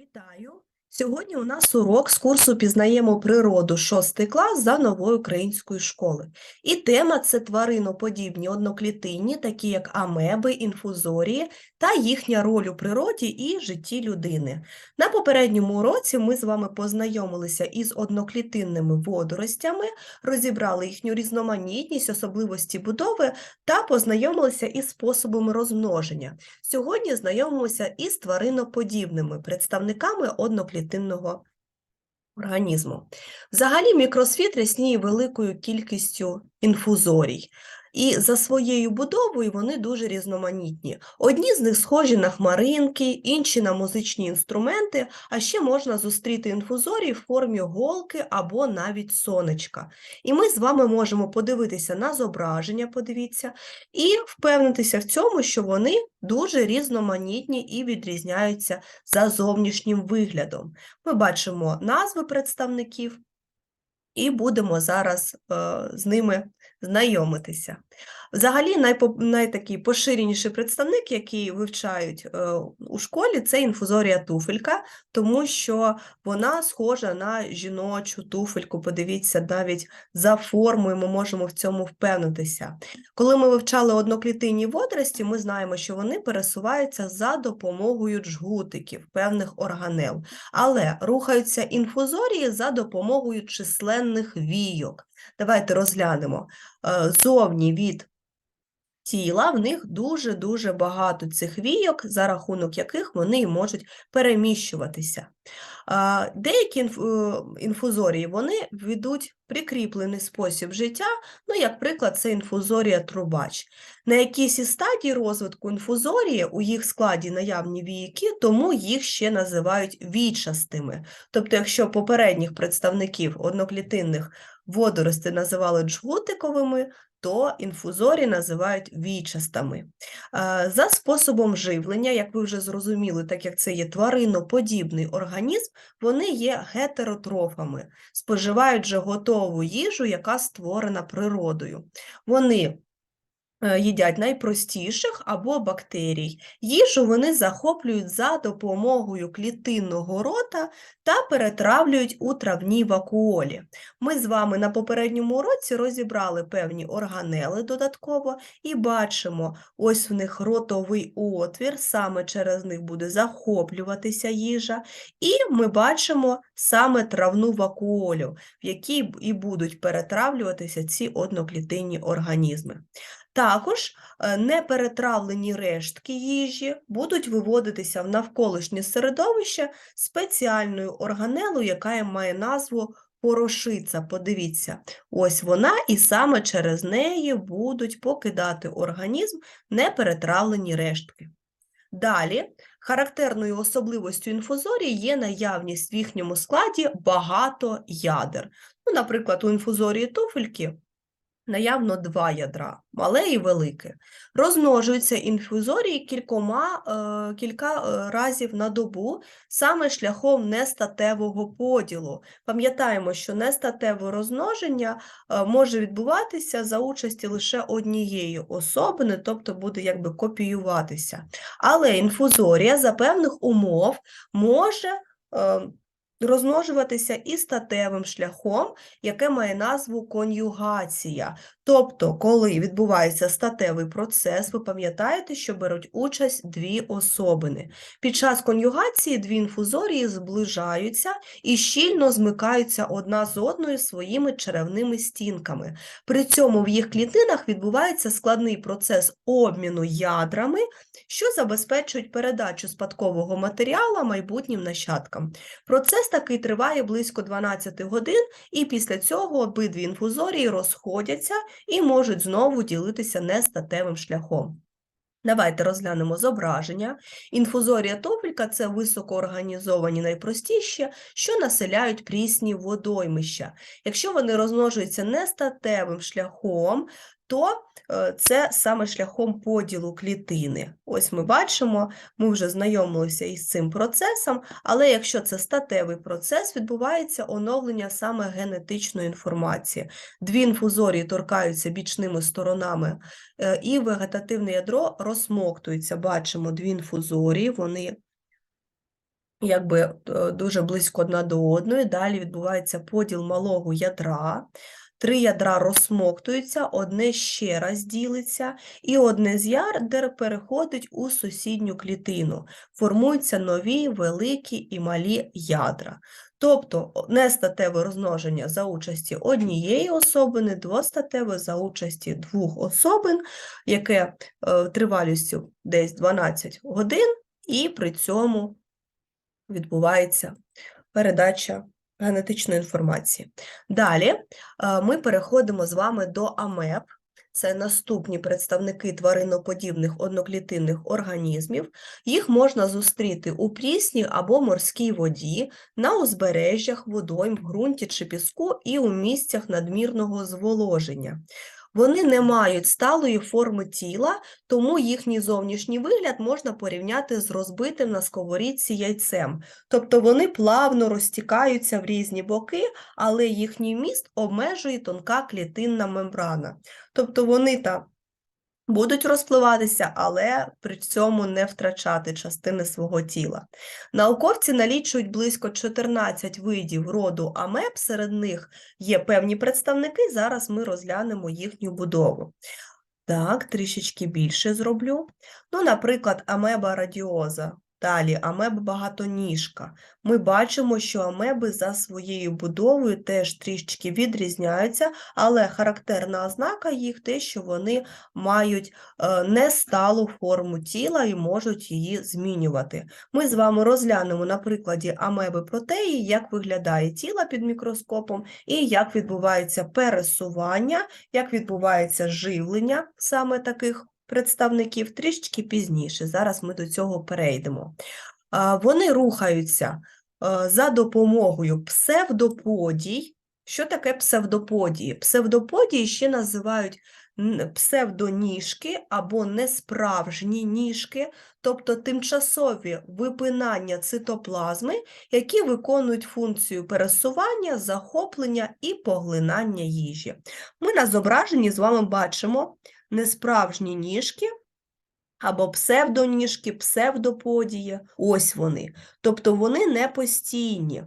Вітаю! Сьогодні у нас урок з курсу Пізнаємо природу 6 клас за новою української школи. І тема це твариноподібні одноклітинні, такі як амеби, інфузорії та їхня роль у природі і житті людини. На попередньому уроці ми з вами познайомилися із одноклітинними водоростями, розібрали їхню різноманітність, особливості будови та познайомилися із способами розмноження. Сьогодні знайомимося із твариноподібними представниками одноклітинного організму. Взагалі мікросвіт рясніє великою кількістю інфузорій. І за своєю будовою вони дуже різноманітні. Одні з них схожі на хмаринки, інші на музичні інструменти, а ще можна зустріти інфузорії в формі голки або навіть сонечка. І ми з вами можемо подивитися на зображення, подивіться, і впевнитися в цьому, що вони дуже різноманітні і відрізняються за зовнішнім виглядом. Ми бачимо назви представників і будемо зараз е, з ними знайомитися. Взагалі, найпоп... найтакий поширеніший представник, який вивчають е, у школі, це інфузорія туфелька, тому що вона схожа на жіночу туфельку. Подивіться, навіть за формою ми можемо в цьому впевнитися. Коли ми вивчали одноклітинні водорості, ми знаємо, що вони пересуваються за допомогою джгутиків, певних органел, але рухаються інфузорії за допомогою численних війок. Давайте розглянемо. Е, Зовні від тіла в них дуже-дуже багато цих війок, за рахунок яких вони можуть переміщуватися. Деякі е, інфузорії вони ведуть прикріплений спосіб життя, ну, як приклад, це інфузорія трубач. На якійсь із стадій розвитку інфузорії у їх складі наявні війки, тому їх ще називають вічастими. Тобто, якщо попередніх представників одноклітинних водоростей називали джгутиковими, то інфузорі називають вічастими. Е, За способом живлення, як ви вже зрозуміли, так як це є твариноподібний організм, вони є гетеротрофами, споживають же готову їжу, яка створена природою. Вони їдять найпростіших або бактерій. Їжу вони захоплюють за допомогою клітинного рота та перетравлюють у травній вакуолі. Ми з вами на попередньому уроці розібрали певні органели додатково і бачимо, ось в них ротовий отвір, саме через них буде захоплюватися їжа, і ми бачимо саме травну вакуолю, в якій і будуть перетравлюватися ці одноклітинні організми. Також е, неперетравлені рештки їжі будуть виводитися в навколишнє середовище спеціальною органелою, яка має назву порошиця. Подивіться, ось вона, і саме через неї будуть покидати організм неперетравлені рештки. Далі, характерною особливостю інфузорії є наявність в їхньому складі багато ядер. Ну, наприклад, у інфузорії туфельки наявно два ядра, мале і велике. Розмножуються інфузорії кількома, е, кілька е, разів на добу, саме шляхом нестатевого поділу. Пам'ятаємо, що нестатеве розмноження е, може відбуватися за участі лише однієї особини, тобто буде якби копіюватися. Але інфузорія за певних умов може е, розмножуватися і статевим шляхом, яке має назву конюгація. Тобто, коли відбувається статевий процес, ви пам'ятаєте, що беруть участь дві особини. Під час конюгації дві інфузорії зближаються і щільно змикаються одна з одною своїми черевними стінками. При цьому в їх клітинах відбувається складний процес обміну ядрами, що забезпечують передачу спадкового матеріалу майбутнім нащадкам. Процес такий триває близько 12 годин, і після цього обидві інфузорії розходяться і можуть знову ділитися нестатевим шляхом. Давайте розглянемо зображення. Інфузорія тофелька – це високоорганізовані найпростіші, що населяють прісні водоймища. Якщо вони розмножуються нестатевим шляхом, то е, це саме шляхом поділу клітини. Ось ми бачимо, ми вже знайомилися із цим процесом, але якщо це статевий процес, відбувається оновлення саме генетичної інформації. Дві інфузорії торкаються бічними сторонами, е, і вегетативне ядро розсмоктується. Бачимо дві інфузорії, вони якби е, дуже близько одна до одної. Далі відбувається поділ малого ядра. Три ядра розсмоктуються, одне ще раз ділиться, і одне з ядер переходить у сусідню клітину. Формуються нові, великі і малі ядра. Тобто нестатеве розмноження за участі однієї особини, двостатеве за участі двох особин, яке е, тривалістю десь 12 годин, і при цьому відбувається передача генетичної інформації. Далі е, ми переходимо з вами до АМЕП. Це наступні представники твариноподібних одноклітинних організмів. Їх можна зустріти у прісній або морській воді, на узбережжях, водойм, ґрунті чи піску і у місцях надмірного зволоження. Вони не мають сталої форми тіла, тому їхній зовнішній вигляд можна порівняти з розбитим на сковорідці яйцем. Тобто вони плавно розтікаються в різні боки, але їхній міст обмежує тонка клітинна мембрана. Тобто вони там будуть розпливатися, але при цьому не втрачати частини свого тіла. Науковці налічують близько 14 видів роду амеб, серед них є певні представники, зараз ми розглянемо їхню будову. Так, трішечки більше зроблю. Ну, наприклад, амеба радіоза. Далі амеба багатоніжка. Ми бачимо, що амеби за своєю будовою теж трішечки відрізняються, але характерна ознака їх те, що вони мають е, несталу форму тіла і можуть її змінювати. Ми з вами розглянемо на прикладі амеби протеї, як виглядає тіло під мікроскопом і як відбувається пересування, як відбувається живлення саме таких представників трішечки пізніше. Зараз ми до цього перейдемо. Вони рухаються е, за допомогою псевдоподій. Що таке псевдоподії? Псевдоподії ще називають псевдоніжки або несправжні ніжки, тобто тимчасові випинання цитоплазми, які виконують функцію пересування, захоплення і поглинання їжі. Ми на зображенні з вами бачимо несправжні ніжки або псевдоніжки, псевдоподії. Ось вони. Тобто вони не постійні.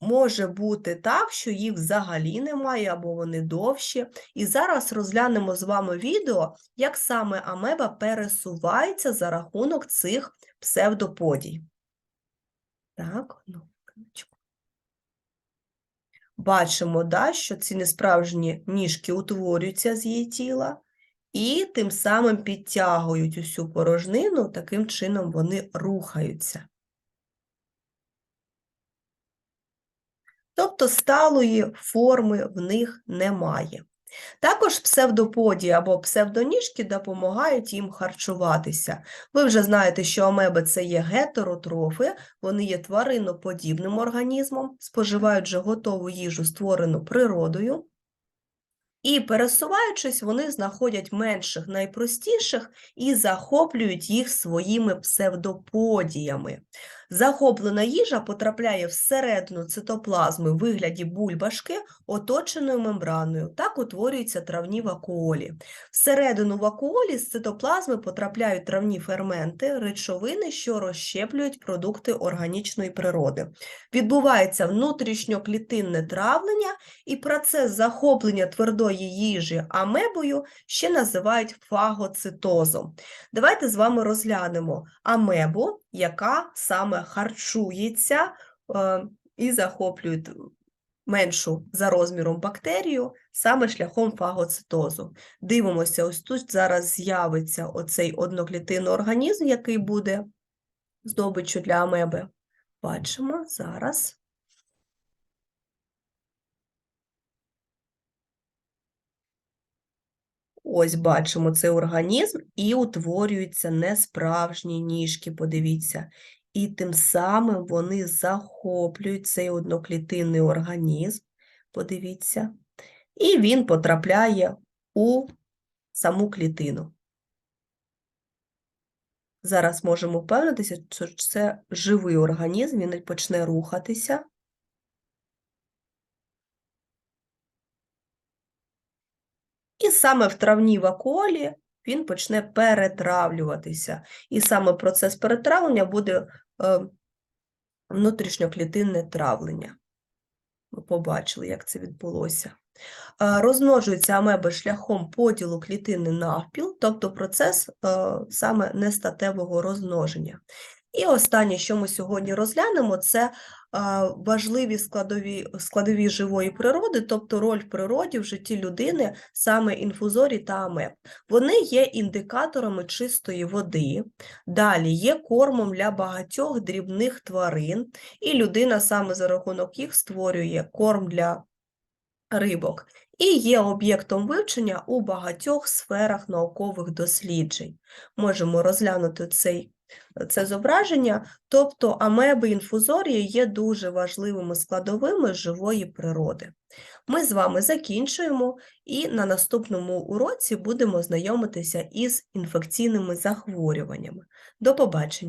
Може бути так, що їх взагалі немає, або вони довші. І зараз розглянемо з вами відео, як саме амеба пересувається за рахунок цих псевдоподій. Так, ну. Бачимо, да, що ці несправжні ніжки утворюються з її тіла і тим самим підтягують усю порожнину, таким чином вони рухаються. Тобто сталої форми в них немає. Також псевдоподії або псевдоніжки допомагають їм харчуватися. Ви вже знаєте, що амеби – це є гетеротрофи, вони є твариноподібним організмом, споживають вже готову їжу, створену природою. І пересуваючись, вони знаходять менших найпростіших і захоплюють їх своїми псевдоподіями. Захоплена їжа потрапляє всередину цитоплазми в вигляді бульбашки, оточеною мембраною. Так утворюються травні вакуолі. Всередину вакуолі з цитоплазми потрапляють травні ферменти, речовини, що розщеплюють продукти органічної природи. Відбувається внутрішньоклітинне травлення, і процес захоплення твердої їжі амебою ще називають фагоцитозом. Давайте з вами розглянемо амебу, яка саме харчується е, і захоплює меншу за розміром бактерію саме шляхом фагоцитозу. Дивимося, ось тут зараз з'явиться оцей одноклітинний організм, який буде здобиччю для амеби. Бачимо зараз. Ось бачимо цей організм і утворюються несправжні ніжки, подивіться. І тим самим вони захоплюють цей одноклітинний організм, подивіться, і він потрапляє у саму клітину. Зараз можемо впевнитися, що це живий організм, він почне рухатися. І саме в травній вакуолі він почне перетравлюватися. І саме процес перетравлення буде е, внутрішньоклітинне травлення. Ми побачили, як це відбулося. Е, Розмножуються амеби шляхом поділу клітини навпіл, тобто процес е, саме нестатевого розмноження. І останнє, що ми сьогодні розглянемо, це важливі складові, складові живої природи, тобто роль в природі в житті людини, саме інфузорій та амеб. Вони є індикаторами чистої води, далі є кормом для багатьох дрібних тварин, і людина саме за рахунок їх створює корм для рибок і є об'єктом вивчення у багатьох сферах наукових досліджень. Можемо розглянути цей, це зображення, тобто амеби інфузорії є дуже важливими складовими живої природи. Ми з вами закінчуємо і на наступному уроці будемо знайомитися із інфекційними захворюваннями. До побачення!